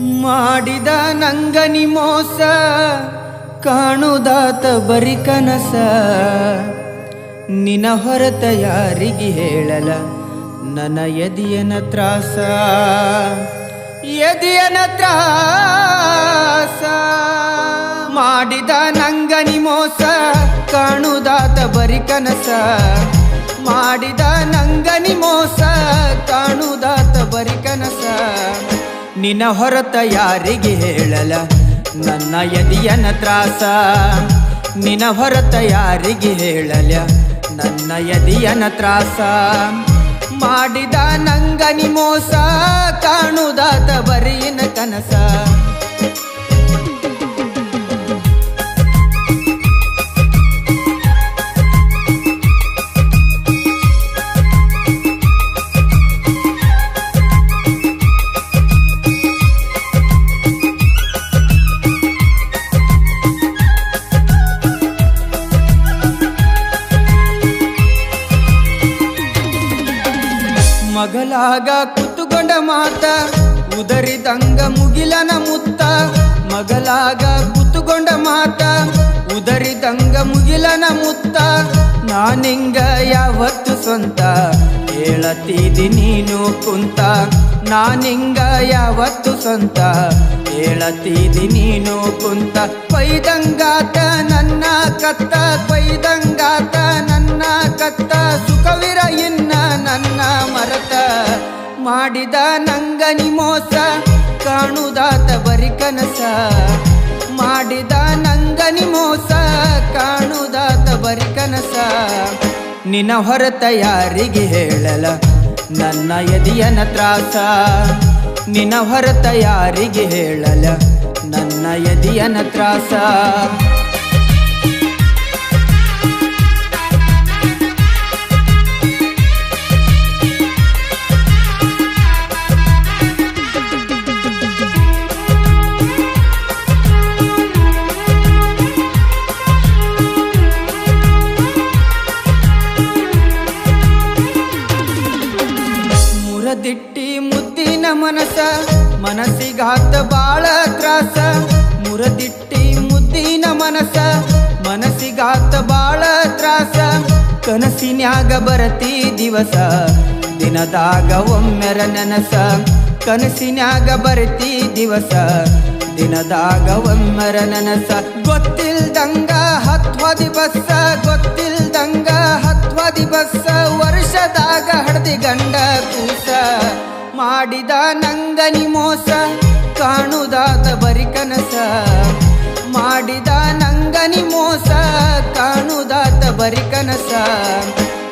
ಮಾಡಿದ ನಂಗನಿ ಮೋಸ, ಕಾಣುದಾತ ಬರಿ ಕನಸ. ನಿನ ಹೊರತ ಯಾರಿಗೆ ಹೇಳಲ? ನನ್ನ ಎದಿಯನ ತ್ರಾಸ. ಎದಿಯನ ತ್ರಾಸ. ಮಾಡಿದ ನಂಗನಿ ಮೋಸ, ಕಾಣುದಾತ ಬರಿ ಕನಸ. ಮಾಡಿದ ನಂಗನಿ ಮೋಸ ನಿನ ಹೊರತ ಯಾರಿಗೆ ಹೇಳಲ? ನನ್ನ ಎದಿಯನ ತ್ರಾಸ. ನಿನ ಹೊರತ ಯಾರಿಗೆ ಹೇಳಲ? ನನ್ನ ಎದಿಯನ ತ್ರಾಸ. ಮಾಡಿದ ನಂಗನಿ ಮೋಸ, ಕಾಣುದಾತ ಬರೀನ ಕನಸ. ಮಗಲಾಗ ಕೂತುಕೊಂಡ ಮಾತ, ಉದರಿದಂಗ ಮುಗಿಲನ ಮುತ್ತ. ಮಗಲಾಗ ಕೂತುಕೊಂಡ ಮಾತ, ಉದರಿದಂಗ ಮುಗಿಲನ ಮುತ್ತ. ನಾನಿಂಗ ಯಾವತ್ತು ಸ್ವಂತ, ಹೇಳತೀದಿ ನೀನು ಕುಂತ. ನಾನಿಂಗ ಯಾವತ್ತು ಸ್ವಂತ, ಹೇಳತೀದಿ ನೀನು ಕುಂತ. ಪೈದಂಗಾತ ನನ್ನ ಕತ್ತ, ಕೊಯ್ದಂಗಾತ ನನ್ನ ಕತ್ತ. ಮಾಡಿದ ನಂಗನಿ ಮೋಸ, ಕಾಣುದಾತ ಬರಿ ಕನಸ. ಮಾಡಿದ ನಂಗನಿ ಮೋಸ, ಕಾಣುದಾತ ಬರಿ ಕನಸ. ನಿನ ಹೊರತ ಯಾರಿಗೆ ಹೇಳಲ? ನನ್ನ ಎದಿಯನ ತ್ರಾಸ. ನಿನ ಹೊರತ ಯಾರಿಗೆ ಹೇಳಲ? ನನ್ನ ಎದಿಯನ ತ್ರಾಸ. ಮನಸ ಮನಸ್ಸಿಗಾತ ಬಾಳ ತ್ರಾಸ. ಮುರದಿಟ್ಟಿ ಮುದ್ದಿನ ಮನಸ ಮನಸ್ಸಿಗಾತ ಬಾಳ ತ್ರಾಸ. ಕನಸಿನ್ಯಾಗ ಬರತಿ ದಿವಸ, ದಿನದಾಗ ಒಮ್ಮೆರ ನೆನಸ. ಕನಸಿನ್ಯಾಗ ಬರತಿ ದಿವಸ, ದಿನದಾಗ ಒಮ್ಮೆರ ನೆನಸ. ಗೊತ್ತಿಲ್ದಂಗ ಹತ್ವ ದಿವಸ ಗೊತ್ತಿಲ್ದಂಗ ಹತ್ವ ದಿವಸ ವರ್ಷದಾಗ ಹಡ್ದಿ ಗಂಡ ಕೂಸ. ಮಾಡಿದ ನಂಗನಿ ಮೋಸ ಕಾಣುದಾತ ಬರಿ ಕನಸ. ಮಾಡಿದ ನಂಗನಿ ಮೋಸ ಕಾಣುದಾತ ಬರಿ ಕನಸ.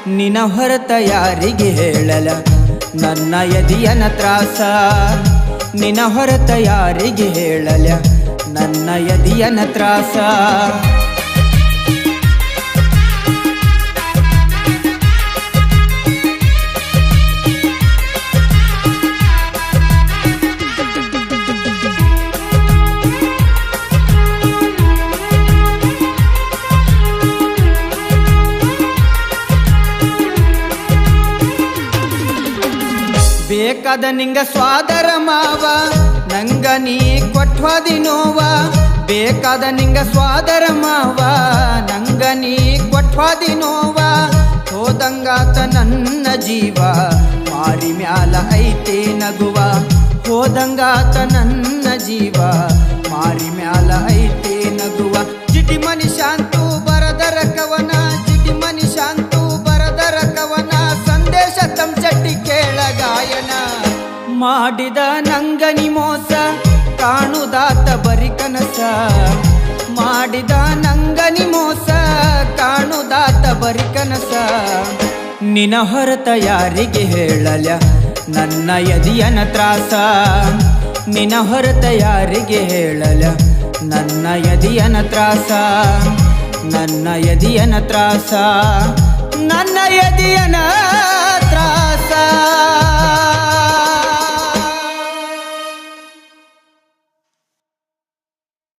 ನಿನ ಹೊರತ ಯಾರಿಗೆ ಹೇಳಲ? ನನ್ನ ಎದಿಯನ ತ್ರಾಸ. ನಿನ ಹೊರತ ಯಾರಿಗೆ ಹೇಳಲ? ನನ್ನ ಎದಿಯನ ತ್ರಾಸ. ಬೇಕಾದ ನಿಂಗ ಸ್ವಾದರ ಮಾವ, ನಂಗ ನೀ ಕೊಟ್ವಾದಿ ನೋವ ಬೇಕಾದ ನಿಂಗ ಸ್ವಾದರ ಮಾವ, ನಂಗ ನೀ ಕೊಟ್ವಾದಿ ನೋವ ಹೋದಂಗಾತ ನನ್ನ ಜೀವ ಮಾರಿ ಮ್ಯಾಲ ಐತೆ ನಗುವ. ಹೋದಂಗಾತ ನನ್ನ ಜೀವ ಮಾರಿ ಮ್ಯಾಲ ಐತೆ ಗಾಯನ ಮಾಡಿದ ನಂಗನಿ ಮೋಸ, ಕಾಣುದಾತ ಬರಿ ಕನಸ. ಮಾಡಿದ ನಂಗನಿ ಮೋಸ, ಕಾಣುದಾತ ಬರಿ ಕನಸ. ನಿನ ಹೊರತ ಯಾರಿಗೆ ಹೇಳಲ ನನ್ನ ಎದಿಯನ ತ್ರಾಸ? ನಿನ ಹೊರತ ಯಾರಿಗೆ ಹೇಳಲ ನನ್ನ ಎದಿಯನ ತ್ರಾಸ? ನನ್ನ ಎದಿಯನ ತ್ರಾಸ? ನನ್ನ ತ್ರಾಸ